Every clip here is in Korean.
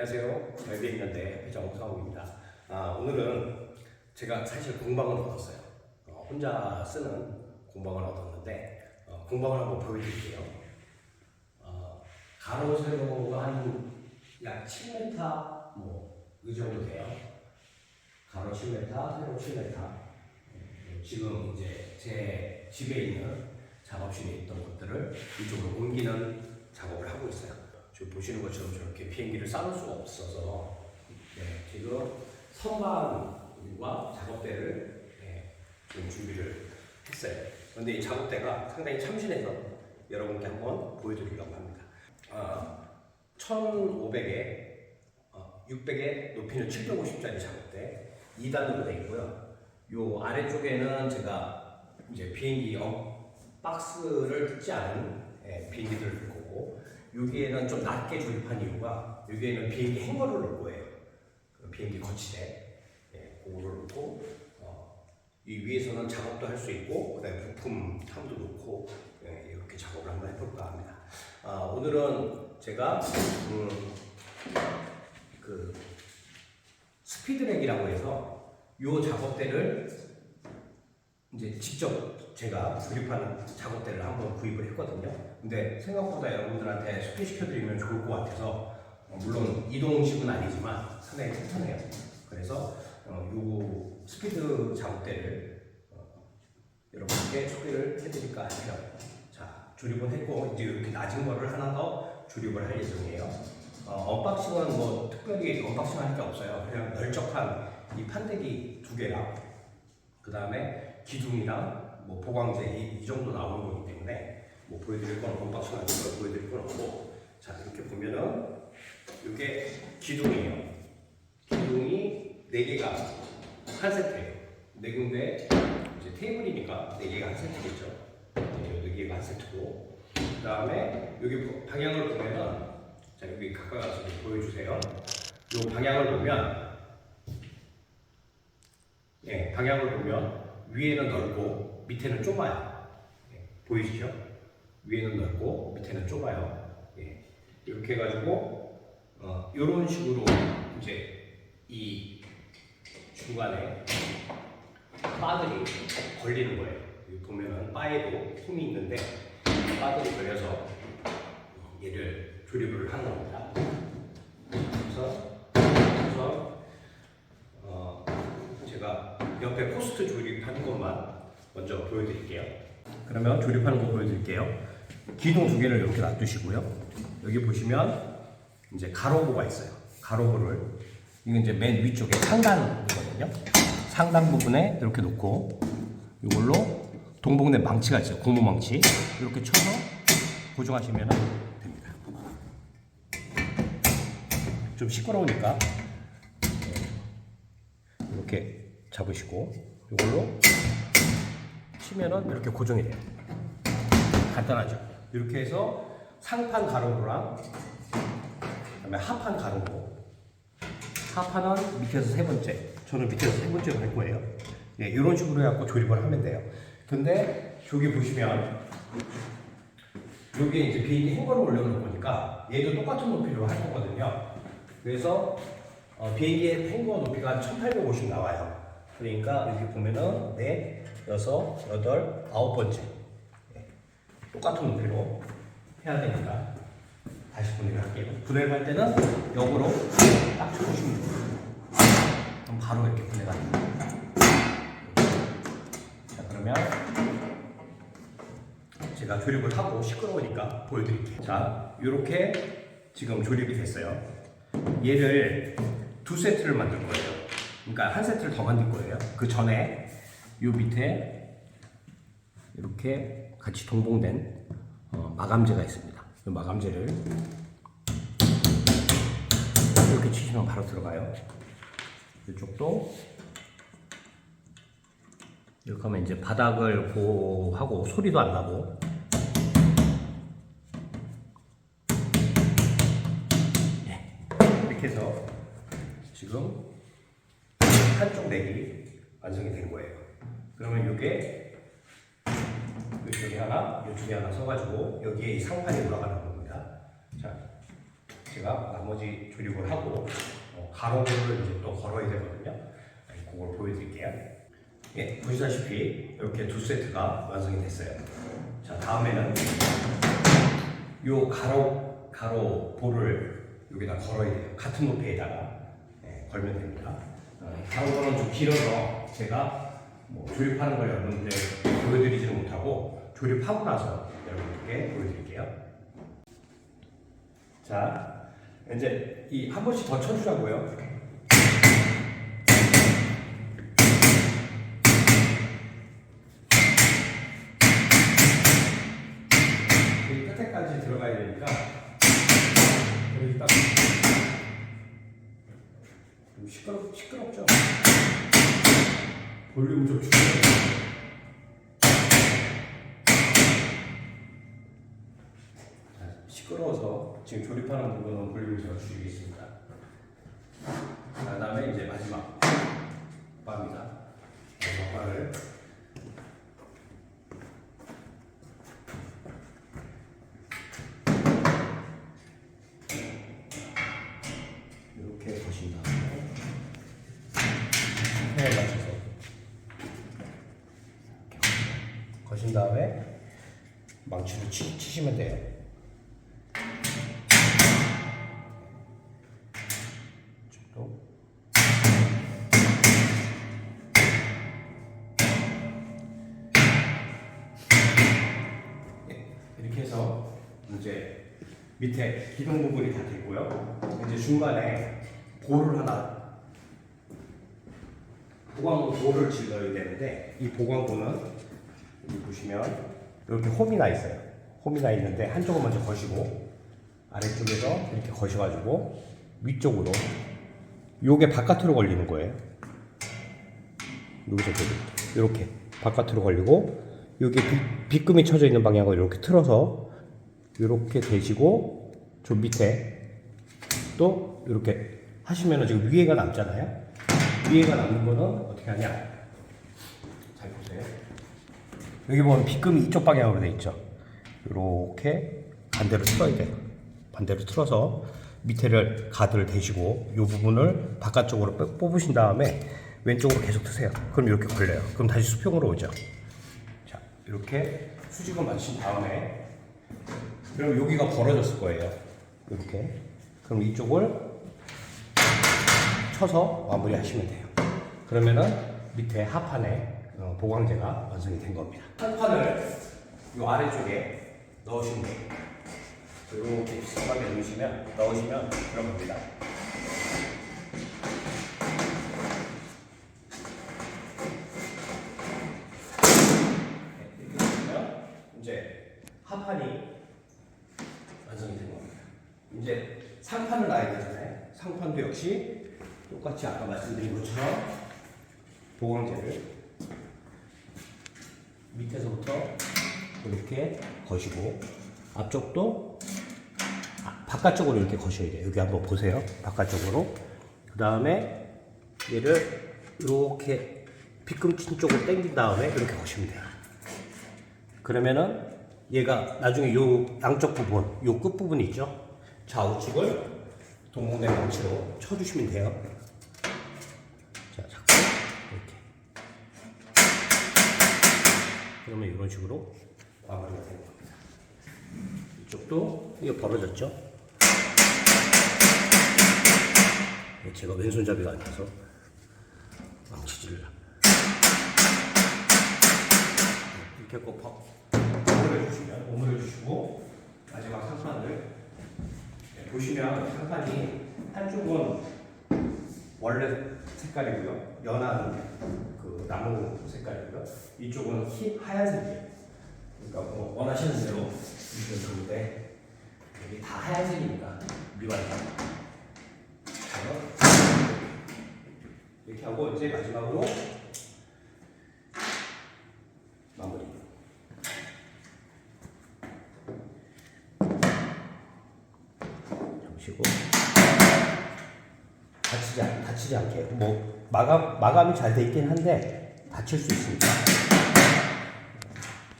안녕하세요. 웰빙연대 회장 홍상욱입니다. 아, 오늘은 제가 사실 공방을 얻었어요. 어, 혼자 쓰는 공방을 얻었는데 어, 공방을 한번 보여드릴게요. 어, 가로 세로가 한 약 7m 뭐이 정도 돼요. 가로 7m, 세로 7m. 어, 지금 이제 제 집에 있는 작업실에 있던 것들을 이쪽으로 옮기는 작업을 하고 있어요. 지금 보시는 것처럼 저렇게 비행기를 쌓을 수가 없어서 네, 지금 선반과 작업대를 네, 지금 준비를 했어요. 그런데 이 작업대가 상당히 참신해서 여러분께 한번 보여드리려고 합니다. 아, 1500에 어, 600에 높이는 750짜리 작업대 2단으로 되어 있고요. 요 아래쪽에는 제가 이제 비행기 어, 박스를 뜯지 않은 예, 거고 여기에는 좀 낮게 조립한 이유가 여기에는 비행기 행거를 거예요. 그 비행기 거치대 예, 그거를 넣고 어, 이 위에서는 작업도 할 수 있고 그다음에 부품 탐도 놓고 예, 이렇게 작업을 한번 해볼까 합니다. 아, 오늘은 제가 음, 그 스피드렉이라고 해서 요 작업대를 이제 직접 제가 조립하는 작업대를 한번 구입을 했거든요. 근데 생각보다 여러분들한테 소개시켜드리면 좋을 것 같아서 어, 물론 이동식은 아니지만 상당히 튼튼해요. 그래서 어, 요 스피드 작업대를 어, 여러분께 소개를 해드릴까 해요. 자, 조립은 했고 이제 이렇게 낮은 거를 하나 더 조립을 할 예정이에요. 어, 언박싱은 뭐 특별히 언박싱 할 게 없어요. 그냥 널쩍한 이 판때기 두 개랑 그 다음에 기둥이랑 뭐 보강제 이, 이 정도 나오는 거기 때문에 뭐 보여드릴 건 언박싱 하는 걸 보여드릴 건 없고 자 이렇게 보면은 이게 기둥이에요. 기둥이 네 개가 한 세트예요. 네 군데 이제 테이블이니까 네 개가 한 세트겠죠. 네, 네 개가 한 세트고 그 다음에 여기 보- 방향을 보면은 자 여기 가까이 가서 좀 보여주세요. 요 방향을 보면 예, 방향을 보면 위에는 넓고 밑에는 좁아요. 예, 보이시죠? 위에는 넓고 밑에는 좁아요. 예, 이렇게 해가지고 어, 이런 식으로 이제 이 중간에 바들이 걸리는 거예요. 여기 보면은 바에도 힘이 있는데 바들이 걸려서 얘를 조립을 하는 겁니다. 그래서 어, 제가 옆에 포스트 조립 하는 것만 먼저 보여드릴게요. 그러면 조립하는 거 보여드릴게요. 기둥 두 개를 이렇게 놔두시고요. 여기 보시면 이제 가로부가 있어요. 가로부를 이게 이제 맨 위쪽에 상단이거든요. 상단 부분에 이렇게 놓고 이걸로 동봉된 망치가 있어요. 고무 망치 이렇게 쳐서 고정하시면 됩니다. 좀 시끄러우니까 이렇게 잡으시고 이걸로 치면은 이렇게 고정이 돼요. 간단하죠. 이렇게 해서 상판 가로부랑 그다음에 하판 가로부. 하판은 밑에서 세 번째. 저는 밑에서 세 번째로 할 거예요. 예, 이런 식으로 해갖고 조립을 하면 돼요. 근데 여기 보시면 여기에 이제 비행기 행거를 올려놓을 거니까 얘도 똑같은 높이로 할 거거든요. 그래서 어, 비행기의 행거 높이가 1850 나와요. 그러니까 여기 보면은 네, 여섯, 여덟, 아홉 번째 예, 똑같은 높이로 해야 되니까 다시 분해를 할게요. 분해를 할 때는 역으로 딱 쳐주시면 돼요. 그럼 바로 이렇게 분해가 됩니다. 자 그러면 제가 조립을 하고 시끄러우니까 보여드릴게요. 자, 이렇게 지금 조립이 됐어요. 얘를 두 세트를 만들 거예요. 그러니까 한 세트를 더 만들 거예요. 그 전에 이 밑에 이렇게 같이 동봉된 어, 마감재가 있습니다. 이 마감재를 이렇게 치시면 바로 들어가요. 이쪽도 이렇게 하면 이제 바닥을 보호하고 소리도 안 나고 예, 이렇게 해서 지금 한쪽 넥이 완성이 된 거예요. 그러면 이게 이쪽에 하나, 이쪽에 하나 서가지고 여기에 이 상판이 올라가는 겁니다. 자, 제가 나머지 조립을 하고 어, 가로를 이제 또 걸어야 되거든요. 네, 그걸 보여드릴게요. 예, 보시다시피 이렇게 두 세트가 완성이 됐어요. 자, 다음에는 요 가로 가로 볼을 여기다 걸어야 돼요. 같은 높이에다가 예, 걸면 됩니다. 어, 가로는 좀 길어서 제가 뭐 조립하는 걸 여러분들 보여드리지는 못하고 조립하고 나서 여러분들께 보여드릴게요. 자, 이제 이 한 번씩 더 쳐주자고요. 이 끝에까지 들어가야 되니까 여기 딱좀 시끄럽 시끄럽죠. 볼륨 좀 줄여요. 자, 시끄러워서 지금 조립하는 부분은 볼륨을 제가 줄이겠습니다. 자, 그다음에 이제 마지막 바입니다. 마지막 바를 이렇게 보신 다음에 에 맞춰서 이렇게 거신 다음에 망치로 치, 치시면 돼요. 네, 이렇게 해서 이제 밑에 기둥 부분이 다 됐고요. 이제 중간에 볼을 하나 보광 볼을 질러야 되는데 이 보광부는 여기 보시면 이렇게 홈이 나 있어요. 홈이 나 있는데 한쪽을 먼저 거시고 아래쪽에서 이렇게 거셔가지고 위쪽으로 요게 바깥으로 걸리는 거예요. 여기서 이렇게, 바깥으로 걸리고 여기 비, 빗금이 쳐져 있는 방향으로 이렇게 틀어서 이렇게 대시고 저 밑에 또 이렇게 하시면은 지금 위에가 남잖아요. 위에가 남는 거는 어떻게 하냐? 여기 보면 빗금이 이쪽 방향으로 돼 있죠. 이렇게 반대로 틀어야 돼요. 반대로 틀어서 밑에를 가드를 대시고 이 부분을 바깥쪽으로 빼- 뽑으신 다음에 왼쪽으로 계속 트세요. 그럼 이렇게 걸려요. 그럼 다시 수평으로 오죠. 자, 이렇게 수직을 맞춘 다음에 그럼 여기가 벌어졌을 거예요. 이렇게. 그럼 이쪽을 쳐서 마무리하시면 돼요. 그러면은 밑에 하판에 어, 보강제가 완성이 된 겁니다. 한 판을 이 아래쪽에 넣으시면 돼요. 이렇게 비슷하게 넣으시면 넣으시면 들어갑니다. 네, 이렇게 보시면 이제 하판이 완성이 된 겁니다. 이제 상판을 놔야 되잖아요. 상판도 역시 똑같이 아까 말씀드린 것처럼 보강제를 밑에서부터 이렇게 거시고 앞쪽도 아, 바깥쪽으로 이렇게 거셔야 돼요. 여기 한번 보세요. 바깥쪽으로. 그 다음에 얘를 이렇게 빗금친 쪽으로 당긴 다음에 이렇게 거시면 돼요. 그러면은 얘가 나중에 요 양쪽 부분, 요 끝 부분 있죠? 좌우측을 동공대 망치로 쳐주시면 돼요. 자, 자꾸 이렇게. 그러면 이런 식으로 마무리가 되는 겁니다. 이쪽도 이게 벌어졌죠? 네, 제가 왼손잡이가 아니라서 망치질을 이렇게 꼭 버- 오므려 주시면 오므려 주시고 마지막 상판을 네, 보시면 상판이 한쪽은 원래 색깔이고요. 연한 그 나무 색깔이고요. 이쪽은 흰 하얀색이에요. 그러니까 뭐 원하시는 대로 주시면 좋은데 여기 다 하얀색이니까 미완성. 이렇게 하고 이제 마지막으로 마무리. 잠시고 다치지, 않, 다치지 않게 뭐 마감 마감이 잘 돼 있긴 한데 다칠 수 있으니까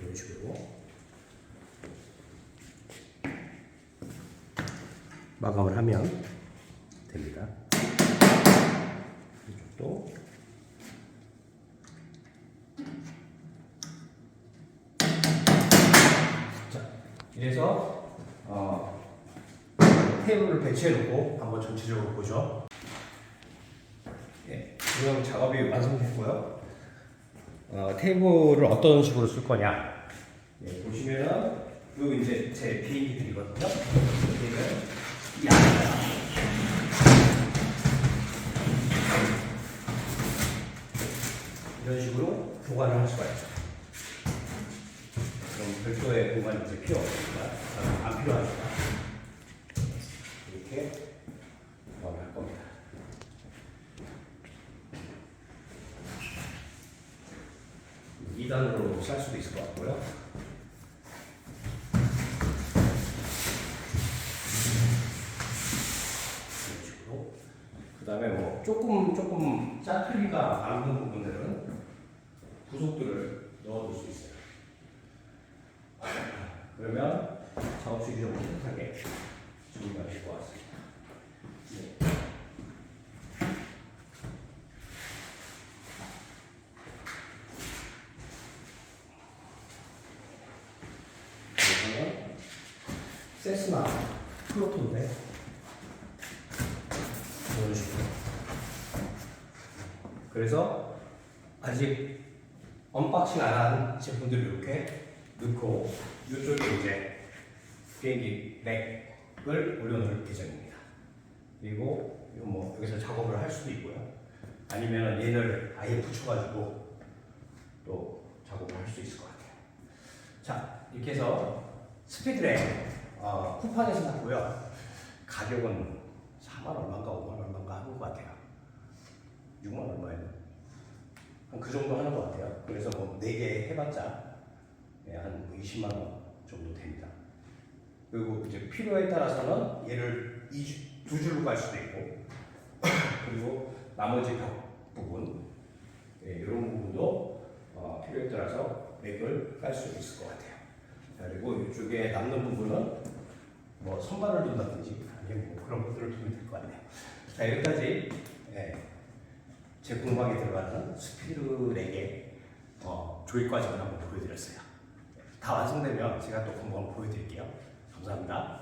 이런 식으로 마감을 하면 됩니다. 이쪽도 자, 이래서 어, 테이블을 배치해 놓고 한번 전체적으로 보죠. 예, 지금 작업이 완성됐고요. 어, 테이블을 어떤 식으로 쓸 거냐? 예, 보시면은 요 이제 제 비행기들이거든요. 여기는 이 안에다가 이런 식으로 보관을 할 수가 있죠. 그럼 별도의 공간이 필요 없으니까 아, 안 필요하니까 이렇게 보관할 겁니다. 이단으로쌀 수도 있을 것 같고요. 이런 식으로. 그 다음에 뭐 조금 조금 짜투리가 남는 부분들은 부속들을 넣어둘 수 있어요. 그러면 작업실이 좀 깨끗하게 정리가 될 것 같습니다. 세스나 플로토인데 식으로. 그래서 아직 언박싱 안 한 제품들을 이렇게 넣고 이쪽에 이제 비행기 렉을 올려놓을 예정입니다. 그리고 뭐 여기서 작업을 할 수도 있고요. 아니면 얘를 아예 붙여가지고 또 작업을 할 수 있을 것 같아요. 자 이렇게 해서 스피드렉 어, 쿠팡에서 샀고요. 가격은 4만 얼마인가 5만 얼마인가 하는 것 같아요. 6만 얼마예요? 한 그 정도 하는 것 같아요. 그래서 뭐 4개 해봤자 예, 한 20만 원 정도 됩니다. 그리고 이제 필요에 따라서는 얘를 이 주- 두 줄로 갈 수도 있고 그리고 나머지 벽 부분 예, 이런 부분도 어, 필요에 따라서 맥을 깔 수 있을 것 같아요. 자, 그리고 이쪽에 남는 부분은 뭐 선반을 둔다든지 아니면 뭐 그런 것들을 두면 될 것 같네요. 자 여기까지 예, 제 공방에 들어가는 스피드렉의 어, 조립 과정을 한번 보여드렸어요. 다 완성되면 제가 또 공방을 보여드릴게요. 감사합니다.